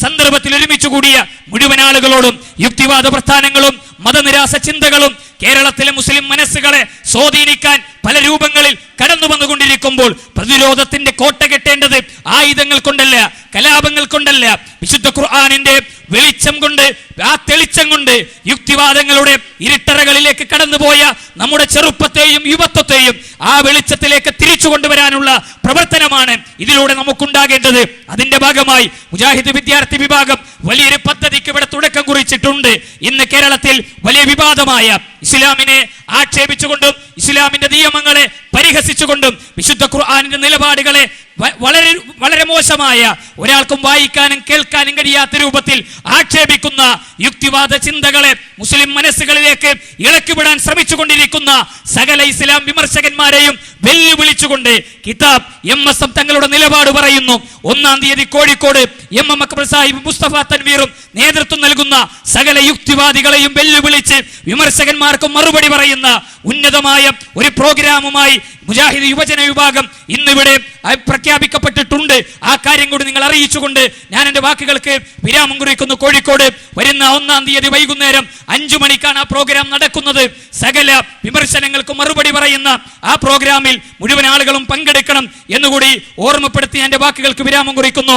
സന്ദർഭത്തിൽ ഒരുമിച്ചു കൂടിയ മുഴുവൻ ആളുകളോടും യുക്തിവാദ പ്രസ്ഥാനങ്ങളും മതനിരാസ ചിന്തകളും കേരളത്തിലെ മുസ്ലിം മനസ്സുകളെ സ്വാധീനിക്കാൻ പല രൂപങ്ങളിൽ കടന്നു വന്നുകൊണ്ടിരിക്കുമ്പോൾ പ്രതിരോധത്തിന്റെ കോട്ട കെട്ടേണ്ടത് ആയുധങ്ങൾ കൊണ്ടല്ല കലാപങ്ങൾ കൊണ്ടല്ല. വിശുദ്ധ ഖുർആാനിന്റെ വെളിച്ചം കൊണ്ട് ആ തെളിച്ചം കൊണ്ട് യുക്തിവാദങ്ങളുടെ ഇരുട്ടറകളിലേക്ക് കടന്നുപോയ നമ്മുടെ ചെറുപ്പത്തെയും യുവത്വത്തെയും ആ വെളിച്ചത്തിലേക്ക് തിരിച്ചു കൊണ്ടുവരാനുള്ള പ്രവർത്തനമാണ് ഇതിലൂടെ നമുക്കുണ്ടാകേണ്ടത്. അതിന്റെ ഭാഗമായി മുജാഹിദ് വിദ്യാർത്ഥി വിഭാഗം വലിയൊരു പദ്ധതിക്ക് ഇവിടെ തുടക്കം കുറിച്ചിട്ടുണ്ട്. ഇന്ന് കേരളത്തിൽ വലിയ വിവാദമായ ഇസ്ലാമിനെ ആക്ഷേപിച്ചുകൊണ്ടും ഇസ്ലാമിന്റെ നിയമങ്ങളെ പരിഹസിച്ചുകൊണ്ടും വിശുദ്ധ ഖുർആാനിന്റെ നിലപാടുകളെ വളരെ വളരെ മോശമായ ഒരാൾക്കും വായിക്കാനും കേൾക്കാനും കഴിയാത്ത രൂപത്തിൽ ആക്ഷേപിക്കുന്ന യുക്തിവാദ ചിന്തകളെ മുസ്ലിം മനസ്സുകളിലേക്ക് ഇളക്കിവിടാൻ ശ്രമിച്ചുകൊണ്ടിരിക്കുന്ന സകല ഇസ്ലാം വിമർശകന്മാരെയും വെല്ലുവിളിച്ചുകൊണ്ട് കിതാബ് എം എസ് എം തങ്ങളുടെ നിലപാട് പറയുന്നു. ഒന്നാം തീയതി കോഴിക്കോട് എം എം അക്ബർ സാഹിബ് മുസ്തഫ തൻവീറും നേതൃത്വം നൽകുന്ന സകല യുക്തിവാദികളെയും വെല്ലുവിളിച്ച് വിമർശകന്മാർക്ക് മറുപടി പറയുന്ന ഉന്നതമായ ഒരു പ്രോഗ്രാമുമായി മുജാഹിദ് യുവജന വിഭാഗം ഇന്നിവിടെ പ്രഖ്യാപിക്കപ്പെട്ടിട്ടുണ്ട്. ആ കാര്യം കൂടി നിങ്ങൾ അറിയിച്ചുകൊണ്ട് ഞാൻ എന്റെ വാക്കുകൾക്ക് വിരാമം കുറിക്കുന്നു. കോഴിക്കോട് വരുന്ന ഒന്നാം തീയതി വൈകുന്നേരം അഞ്ചു മണിക്കാണ് ആ പ്രോഗ്രാം നടക്കുന്നത്. സകല വിമർശനങ്ങൾക്ക് മറുപടി പറയുന്ന ആ പ്രോഗ്രാമിൽ മുഴുവൻ ആളുകളും പങ്കെടുക്കണം എന്നുകൂടി ഓർമ്മപ്പെടുത്തി എന്റെ വാക്കുകൾക്ക് വിരാമം കുറിക്കുന്നു.